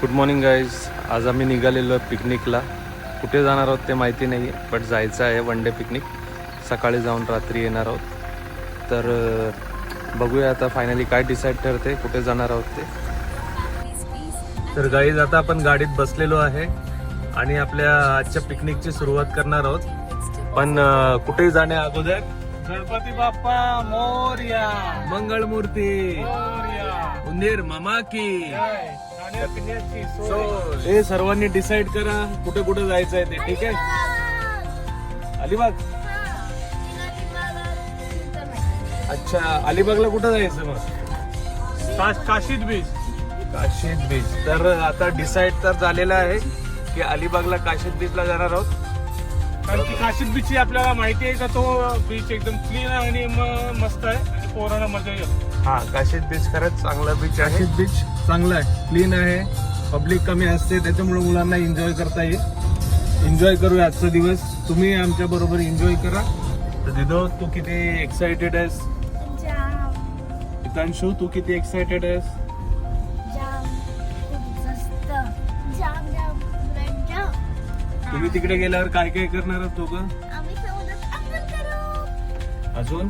Good morning guys आज आम्ही निघालेलो आहे पिकनिकला. कुठे जाणार आहोत ते माहिती नाही आहे बट जायचं आहे वन डे पिकनिक सकाळी जाऊन रात्री येणार आहोत. तर बघूया आता फायनली काय डिसाईड ठरते कुठे जाणार आहोत ते. तर गाईज आता आपण गाडीत बसलेलो आहे आणि आपल्या आजच्या पिकनिकची सुरुवात करणार आहोत. पण कुठे जाण्या अगोदर? गणपती बाप्पा मोर्या. मंगळमूर्ती. मोर्या. उंदीर मामा की. जय. खाण्यापिण्याची सोय. हे सर्वांनी डिसाईड करा कुठे कुठे जायचं आहे ते ठीक आहे? अलिबाग? अच्छा अलिबागला कुठं जायचं मग? काश- काशीद बीच. काशीद बीच. तर आता डिसाईड तर झालेलं आहे की अलिबागला काशीद बीचला जाणार आहोत. कारण की काशीद बीच आपल्याला माहिती आहे का तो बीच एकदम क्लीन आणि म- मस्त आहे आणि पोरांना मजा येईल. हा काशीद बीच खरंच चांगला बीच आहे. काशीद बीच? चांगलं आहे. क्लीन आहे. पब्लिक कमी असते त्याच्यामुळे मुलांना एन्जॉय करता येईल. एन्जॉय करूया आजचा दिवस. तुम्ही आमच्या बरोबर एन्जॉय करा. तर दिदो तू किती एक्साइटेड आहेस? हितांशू तू किती एक्साइटेड आहेस? तुम्ही तिकडे गेल्यावर काय काय करणार आहात दोघं? अजून?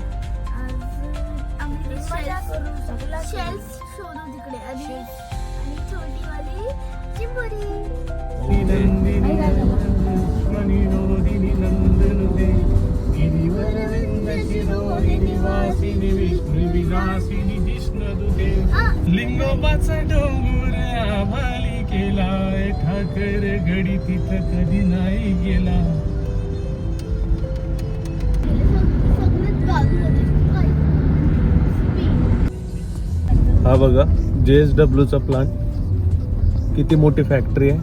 तिकडे आणि आणि छोटीवाली चिंबोरी. लिंगोबाचा डोंगर आम्हाली केला ठाकर गडी तिथं कधी नाही गेला. हा बघा जे एस डब्ल्यूचा प्लांट किती मोठी फॅक्टरी आहे.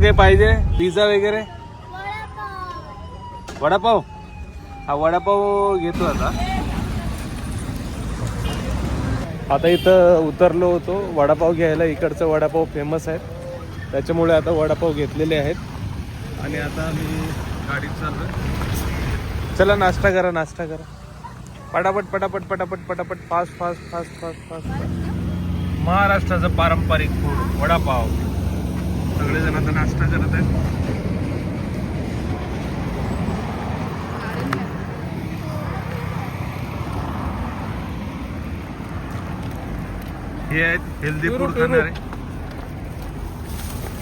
काय पाहिजे? पिझ्झा वगैरे? वडापाव. हा वडापाव घेतो आता. आता इथं उतरलो होतो. वडापाव घ्यायला इकडचं वडापाव फेमस आहे त्याच्यामुळे आता वडापाव घेतलेले आहेत. आणि आता आम्ही गाडीत चाललो चला नाश्ता करा नाश्ता करा. पटापट पटापट पटापट पटापट fast fast fast fast fast महाराष्ट्राचं पारंपरिक फूड वडापाव. सगळेजण आता नाश्ता करत आहेत. हे आहेत हेल्दी फूड पेरू. खाणारे.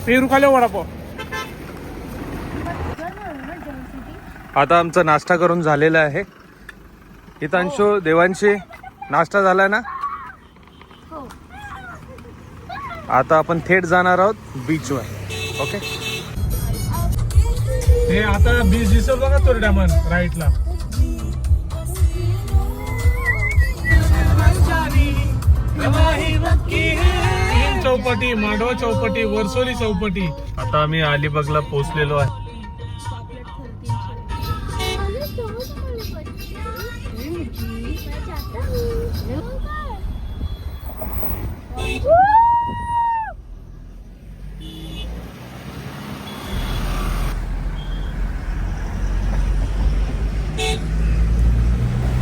पेरू खाले वडापाव. आता आमचा नाश्ता करून झालेला आहे. हितांशू देवांशी नाश्ता झाला ना? हो. आता आपण थेट जाणार आहोत बीचवर ओके हे आता बीच दिसत बघा तो डॅमन राईटला चौपाटी मांडवा चौपाटी वर्सोली चौपाटी. आता आम्ही अलिबागला पोहोचलेलो आहे.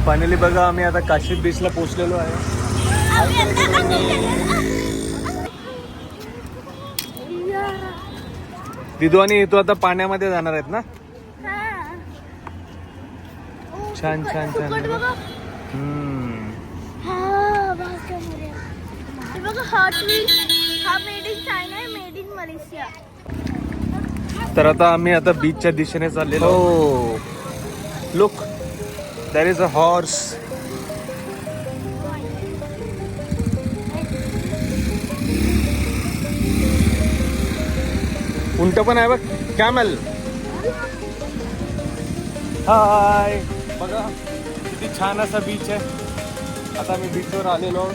फायनली बघा आम्ही आता काशी बीचला पोहोचलेलो आहे. दिदू आणि हेतू आता पाण्यामध्ये जाणार आहेत ना? छान, छान, छान. हा तर आता आम्ही आता बीचच्या दिशेने चाललेलो. Look there is a horse उंट पण आहे बघ कॅमल हाय बघा. छान असा बीच आहे. आता मी बीचवर आलेलो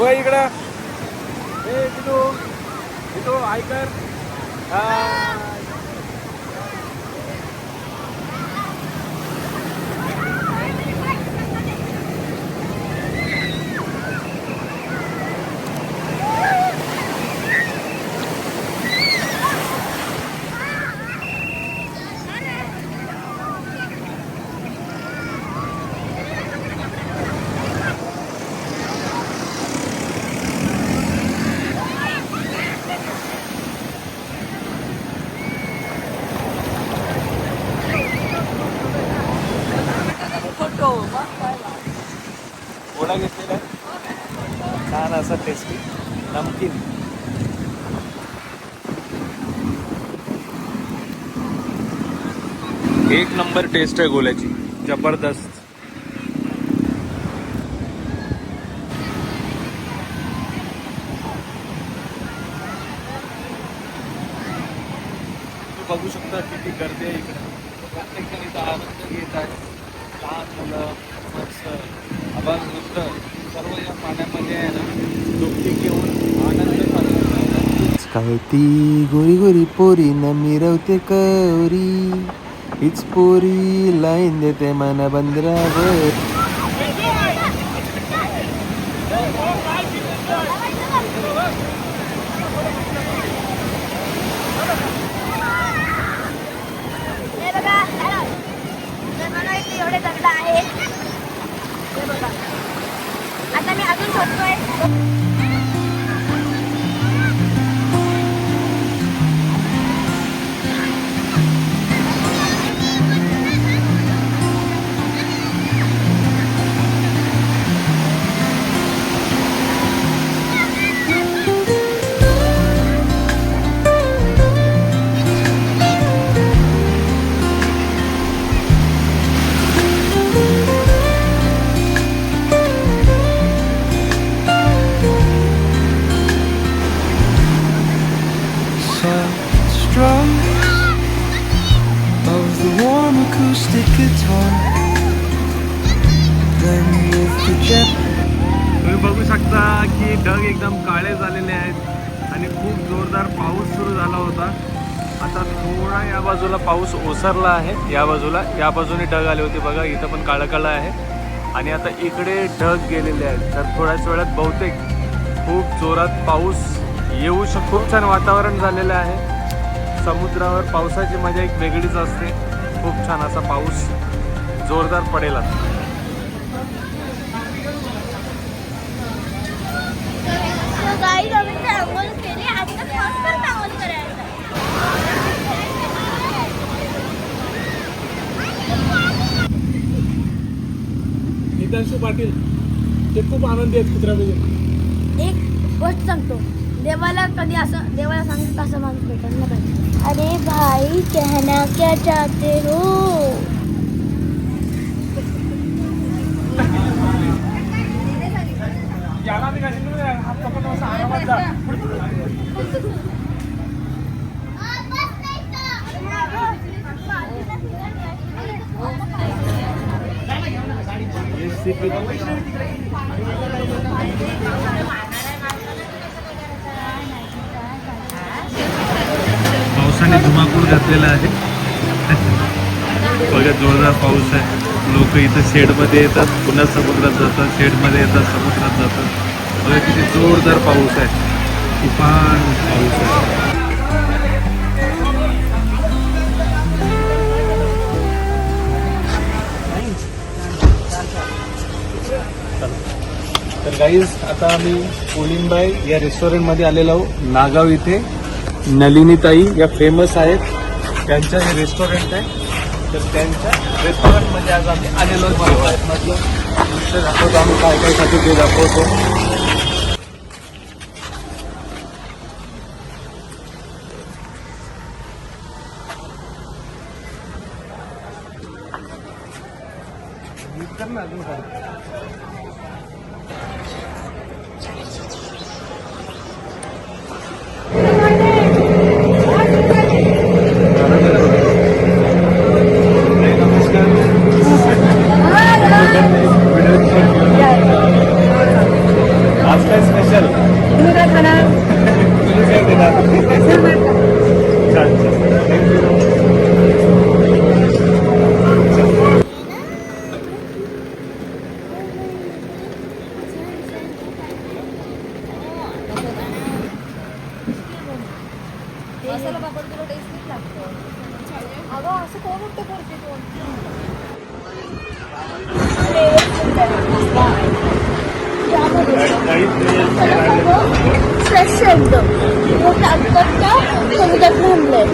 बघा इकडं. ए तिथू तिथू ऐकर गोळा घेतलेला आहे छान असा टेस्टी नमकीन एक नंबर टेस्ट आहे गोल्याची. जबरदस्त. बघू शकता किती गर्दी आहे इकडे. प्रत्येक इथं आनंद घेत आहे लहान मुलं मस्त अभंग वृद्ध सर्व या पाण्यामध्ये आहे ना डुबकी घेऊन आनंद काय ती गोरी गोरी पोरी न मिरवते कवरी. हीच पोरी लाईन देते मन बंदरावर हे आता मी अजून guitar Then with the jet. तुम्ही बघू शकता की ढग एकदम काळे झालेले आहेत आणि खूप जोरदार पाऊस सुरू झाला होता. आता थोडा या बाजूला पाऊस ओसरला आहे. या बाजूला या बाजूने ढग आले होते बघा इथं पण काळं काळं आहे. आणि आता इकडे ढग गेलेले आहेत. तर थोड्याच वेळात बहुतेक खूप जोरात पाऊस येऊ शक खूप छान वातावरण झालेलं आहे. समुद्रावर पावसाची मजा एक वेगळीच असते. खूप छान असा पाऊस जोरदार पडेल आता. नितांशू पाटील ते खूप आनंदी आहेत कुत्र्यामध्ये. एक गोष्ट सांगतो. देवाला कधी असं देवाला सांगतो असं माणूस भेटत नाही. पाहिजे अरे भाई कहना क्या चाहते हो? आणि धुमाकूळ घातलेला आहे. बघा जोरदार पाऊस आहे. लोक इथं शेडमध्ये येतात. पुन्हा समुद्रात जातात. शेडमध्ये येतात समुद्रात जातात. बघा किती जोरदार पाऊस आहे. तुफान पाऊस आहे. तर गाईज आता आम्ही कोलिंबाई या रेस्टॉरंटमध्ये आलेलो आहोत. नागाव इथे. नलिनीताई या फेमस आहेत. त्यांचं हे रेस्टॉरंट आहे. तर त्यांच्या रेस्टॉरंटमध्ये आज आम्ही आलेलो आहेत म्हटलं दुसरं दाखवतो आम्ही काय काय खातो ते दाखवतो कर ना अजून खाली. ताई, नमस्कार आज काय स्पेशल तुम्ही काय खाणार तुम्ही काय देणार छान छान थँक्यू फ्रेश एकदम समुद्रात थांबलंय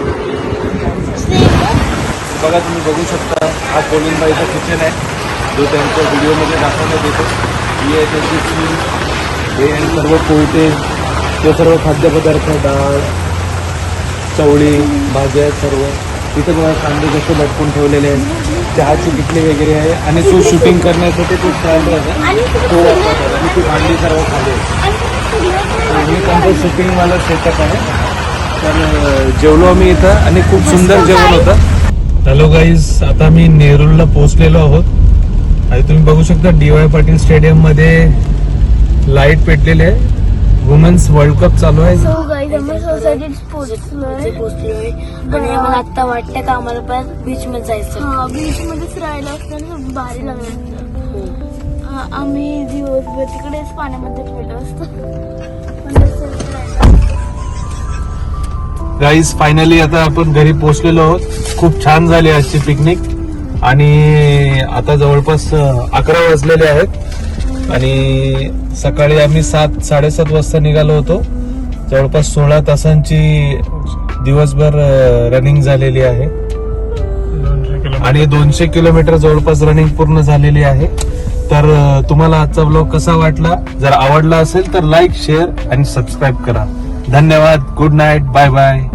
बघा तुम्ही बघू शकता हा कोलिनबाईचा किचन आहे. जो त्यांच्या व्हिडिओमध्ये दाखवण्यात येतो. ही आहे त्यांची चूल हे आणि सर्व पोहते ते सर्व खाद्यपदार्थ डाळ चवळी भाज्या सर्व. तिथे बघा कांदे कसे लटकून ठेवलेले आहेत. चहाची किटली वगैरे आहे. आणि तो शूटिंग करण्यासाठी तो स्टँड आहे आणि तो आणि ती भांडी सर्व खाली आहे हे त्यांचं शूटिंगवाला सेटअप आहे. तर जेवलो आम्ही इथं आणि खूप सुंदर जेवण होतं. हॅलो गाईज आता मी नेरूरला पोहोचलेलो आहोत. आणि तुम्ही बघू शकता डी वाय पाटील स्टेडियममध्ये लाइट पेटलेले आहे. वुमेन्स वर्ल्ड कप चालू आहे. सो गाईज आम्ही सोसायटीत पोहोचलोय पोचलोय आणि आम्हाला आता वाटतं का आम्हाला पण बीच मध्ये जायचं हा बीच मध्येच राहिलं असतं भारी लागलं. हा, आम्ही दिवसभर तिकडेच पाण्यामध्ये ठेवलं असतं. गाईज फायनली आता आपण घरी पोहोचलेलो आहोत. खूप छान झाली आजची पिकनिक आणि आता जवळपास अकरा वाजलेले आहेत. आणि सकाळी आम्ही सात साडेसात वाजता निघालो होतो. जवळपास सोळा तासांची दिवसभर रनिंग झालेली आहे. आणि दोनशे किलोमीटर जवळपास रनिंग पूर्ण झालेली आहे. तर तुम्हाला आजचा ब्लॉग कसा वाटला? जर आवडला असेल तर लाईक शेअर आणि सबस्क्राईब करा. धन्यवाद. Good night bye bye